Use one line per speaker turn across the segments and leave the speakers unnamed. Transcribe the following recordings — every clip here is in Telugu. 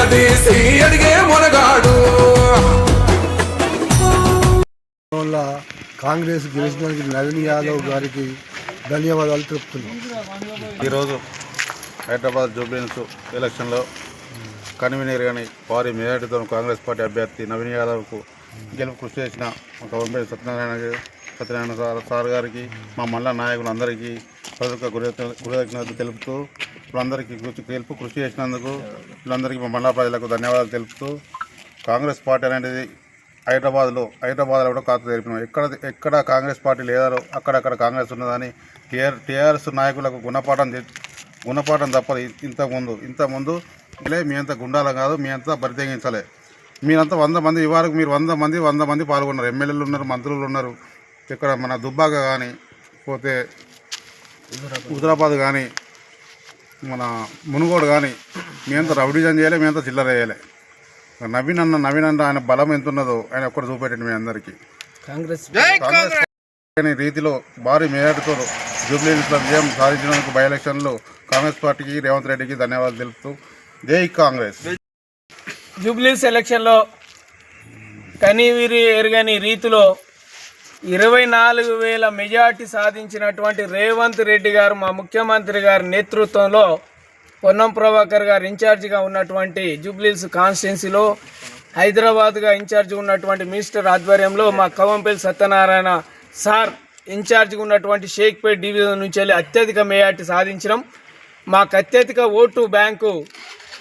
అడిగే మునగాడు.
వల్ల కాంగ్రెస్ గెలిచినందుకు నవీన్ యాదవ్ గారికి ధన్యవాదాలు తెలుపుతున్నాం.
ఈరోజు హైదరాబాద్ జూబ్లీన్స్ ఎలక్షన్లో కన్వీనర్ కానీ వారి మెజార్టీతో కాంగ్రెస్ పార్టీ అభ్యర్థి నవీన్ యాదవ్కు గెలుపు కృషి చేసిన ఒక వంపే సత్యనారాయణ గారు- సత్యనారాయణ సార్ సార్ గారికి మా మల్ల నాయకులందరికీ ప్రజలకు కృతజ్ఞత కృతజ్ఞతలు తెలుపుతూ వీళ్ళందరికీ కృషి గెలుపు కృషి చేసినందుకు వీళ్ళందరికీ మా మల్ల ప్రజలకు ధన్యవాదాలు తెలుపుతూ కాంగ్రెస్ పార్టీ అనేది హైదరాబాద్లో హైదరాబాద్లో కూడా ఖాతా తెలిపినాం ఎక్కడ ఎక్కడ కాంగ్రెస్ పార్టీ లేదో అక్కడక్కడ కాంగ్రెస్ ఉన్నదని టీఆర్ టీఆర్ఎస్ నాయకులకు గుణపాఠం గుణపాఠం తప్పదు ఇంతకుముందు. ఇంతకుముందు లే మీ అంత గుండాలం కాదు మీ అంతా బరితెగించలే మీరంతా వంద మంది ఇవ్వరకు మీరు వంద మంది వంద మంది పాల్గొన్నారు. ఎమ్మెల్యేలు ఉన్నారు మంత్రులు ఉన్నారు. ఇక్కడ మన దుబ్బాక కానీ పోతే హుజరాబాద్ కానీ మన మునుగోడు కానీ మీ అంతా రౌడీజన్ చేయలే మీ అంతా చిల్లర వేయలే నవీన్ అన్న నవీన్ అన్న ఆయన బలం ఎంత ఉన్నదో ఆయన ఒక్కటి చూపెట్టండి మీ అందరికీ.
కాంగ్రెస్
కాంగ్రెస్! అనే రీతిలో భారీ మేయర్తో జూబ్లీహిల్స్లో విజయం సాధించినందుకు బై ఎలక్షన్లో కాంగ్రెస్ పార్టీకి రేవంత్ రెడ్డికి ధన్యవాదాలు తెలుపుతూ జై కాంగ్రెస్!
జూబ్లీస్ ఎలక్షన్లో కనీవిరి ఎరగని రీతిలో ఇరవై నాలుగు వేల మెజార్టీ సాధించినటువంటి రేవంత్ రెడ్డి గారు మా ముఖ్యమంత్రి గారి నేతృత్వంలో పొన్నం ప్రభాకర్ గారు ఇన్ఛార్జిగా ఉన్నటువంటి జూబ్లీస్ కాన్స్టిట్యున్సీలో హైదరాబాద్గా ఇన్ఛార్జ్ ఉన్నటువంటి మినిస్టర్ ఆధ్వర్యంలో మా కవంపల్లి సత్యనారాయణ సార్ ఇన్ఛార్జిగా ఉన్నటువంటి షేక్పేట్ డివిజన్ నుంచి వెళ్ళి అత్యధిక మేయార్టీ సాధించడం మాకు అత్యధిక ఓటు బ్యాంకు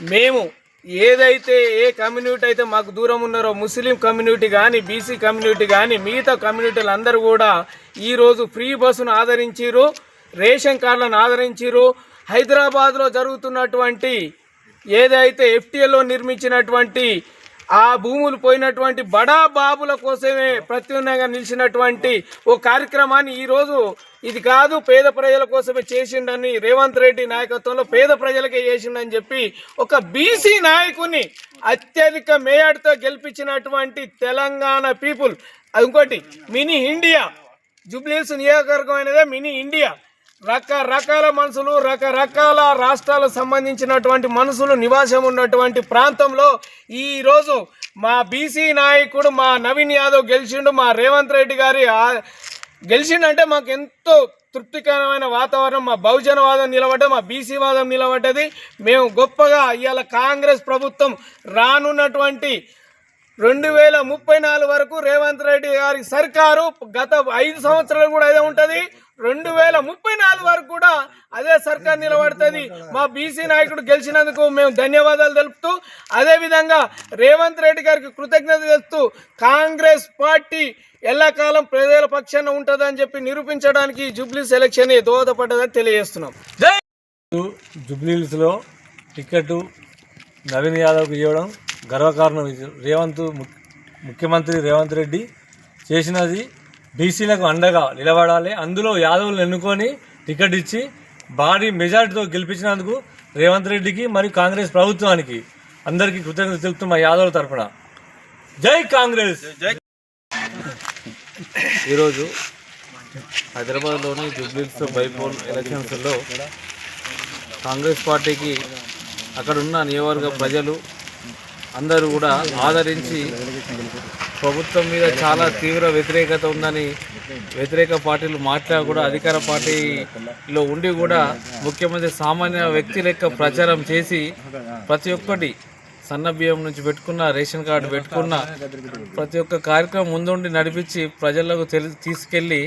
మేము ఏదైతే ఏ కమ్యూనిటీ అయితే మాకు దూరం ఉన్నారో ముస్లిం కమ్యూనిటీ కానీ బీసీ కమ్యూనిటీ కానీ మిగతా కమ్యూనిటీలు అందరూ కూడా ఈరోజు ఫ్రీ బస్సును ఆదరించారు రేషన్ కార్డులను ఆదరించారు హైదరాబాద్లో జరుగుతున్నటువంటి ఏదైతే ఎఫ్టీఎల్లో నిర్మించినటువంటి ఆ భూములు పోయినటువంటి బడా బాబుల కోసమే ప్రత్యున్నగా నిలిచినటువంటి ఓ కార్యక్రమాన్ని ఈరోజు ఇది కాదు పేద ప్రజల కోసమే చేసిండని రేవంత్ రెడ్డి నాయకత్వంలో పేద ప్రజలకే చేసిండని చెప్పి ఒక బీసీ నాయకుని అత్యధిక మేయర్తో గెలిపించినటువంటి తెలంగాణ పీపుల్. ఇంకోటి మినీ ఇండియా. జూబ్లీహిల్స్ నియోజకవర్గం అనేదే మినీ ఇండియా. రకరకాల మనుషులు రకరకాల రాష్ట్రాలకు సంబంధించినటువంటి మనుషులు నివాసం ఉన్నటువంటి ప్రాంతంలో ఈరోజు మా బీసీ నాయకుడు మా నవీన్ యాదవ్ గెలిచిండు మా రేవంత్ రెడ్డి గారి గెలిచిండంటే మాకు ఎంతో తృప్తికరమైన వాతావరణం మా బహుజన వాదం నిలబడ్డ మా బీసీ వాదం నిలబడ్డది. మేము గొప్పగా ఇవాళ కాంగ్రెస్ ప్రభుత్వం రానున్నటువంటి రెండు వేల ముప్పై నాలుగు వరకు రేవంత్ రెడ్డి గారి సర్కారు గత ఐదు సంవత్సరాలు కూడా అదే ఉంటుంది. రెండు వేల ముప్పై నాలుగు వరకు కూడా అదే సర్కార్ నిలబడుతుంది. మా బీసీ నాయకుడు గెలిచినందుకు మేము ధన్యవాదాలు తెలుపుతూ అదేవిధంగా రేవంత్ రెడ్డి గారికి కృతజ్ఞత తెలుపుతూ కాంగ్రెస్ పార్టీ ఎల్లకాలం ప్రజల పక్షాన ఉంటుందని చెప్పి నిరూపించడానికి జూబ్లీ సెలక్షన్ దోహదపడ్డదని తెలియజేస్తున్నాం.
జూబ్లీస్లో టికెట్ నవీన్ యాదవ్కి ఇవ్వడం గర్వకారణం రేవంత్ ము- ముఖ్యమంత్రి రేవంత్ రెడ్డి చేసినది బీసీలకు అండగా నిలబడాలి. అందులో యాదవులను ఎన్నుకొని టికెట్ ఇచ్చి భారీ మెజార్టీతో గెలిపించినందుకు రేవంత్ రెడ్డికి మరియు కాంగ్రెస్ ప్రభుత్వానికి అందరికీ కృతజ్ఞత తెలుపుతూ మా యాదవ్ తరఫున జై కాంగ్రెస్!
ఈరోజు హైదరాబాద్లోని జూబ్లీస్ బైపోల్ ఎలక్షన్స్లో కాంగ్రెస్ పార్టీకి అక్కడున్న నియోజకవర్గ ప్రజలు అందరూ కూడా ఆదరించి ప్రభుత్వం మీద చాలా తీవ్ర వ్యతిరేకత ఉందని వ్యతిరేక పార్టీలు మాట్లా కూడా అధికార పార్టీలో ఉండి కూడా ముఖ్యమంత్రి సామాన్య వ్యక్తి లెక్క ప్రచారం చేసి ప్రతి ఒక్కటి సన్న బియ్యం నుంచి పెట్టుకున్న రేషన్ కార్డు పెట్టుకున్న ప్రతి ఒక్క కార్యక్రమం ముందుండి నడిపించి ప్రజలకు తెలి తీసుకెళ్ళి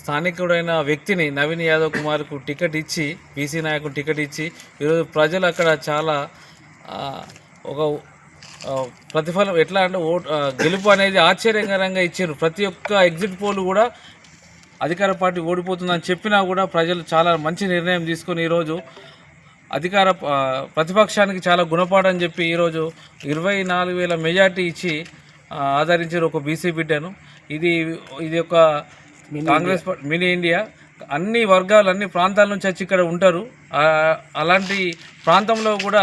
స్థానికుడైన వ్యక్తిని నవీన్ యాదవ్ కుమార్కు టికెట్ ఇచ్చి బీసీ నాయకుడు టికెట్ ఇచ్చి ఈరోజు ప్రజలు అక్కడ చాలా ఒక ప్రతిఫలం ఎట్లా అంటే ఓట్ గెలుపు అనేది ఆశ్చర్యకరంగా ఇచ్చారు. ప్రతి ఒక్క ఎగ్జిట్ పోల్ కూడా అధికార పార్టీ ఓడిపోతుందని చెప్పినా కూడా ప్రజలు చాలా మంచి నిర్ణయం తీసుకొని ఈరోజు అధికార ప్రతిపక్షానికి చాలా గుణపాఠం చెప్పి ఈరోజు ఇరవై నాలుగు వేల మెజార్టీ ఇచ్చి ఆదరించారు ఒక బీసీ బిడ్డను. ఇది ఇది ఒక కాంగ్రెస్ మినీ ఇండియా. అన్ని వర్గాలు అన్ని ప్రాంతాల నుంచి వచ్చి ఇక్కడ ఉంటారు. అలాంటి ప్రాంతంలో కూడా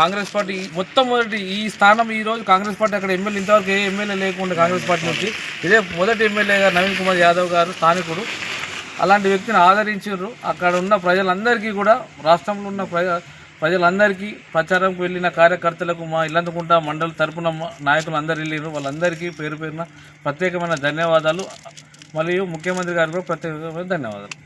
కాంగ్రెస్ పార్టీ మొట్టమొదటి ఈ స్థానం ఈ రోజు కాంగ్రెస్ పార్టీ అక్కడ ఎమ్మెల్యే ఇంతవరకు ఏ ఎమ్మెల్యే లేకుండా కాంగ్రెస్ పార్టీ నుంచి ఇదే మొదటి ఎమ్మెల్యేగా నవీన్ కుమార్ యాదవ్ గారు స్థానికుడు. అలాంటి వ్యక్తిని ఆదరించారు. అక్కడ ఉన్న ప్రజలందరికీ కూడా రాష్ట్రంలో ఉన్న ప్రజ ప్రజలందరికీ ప్రచారంకు వెళ్ళిన కార్యకర్తలకు మా ఇల్లందుకుంట మండలి తరపున మా నాయకులు అందరు వెళ్ళారు వాళ్ళందరికీ పేరు పేరున ప్రత్యేకమైన ధన్యవాదాలు. మరియు ముఖ్యమంత్రి గారికి కూడా ప్రత్యేకంగా ధన్యవాదాలు.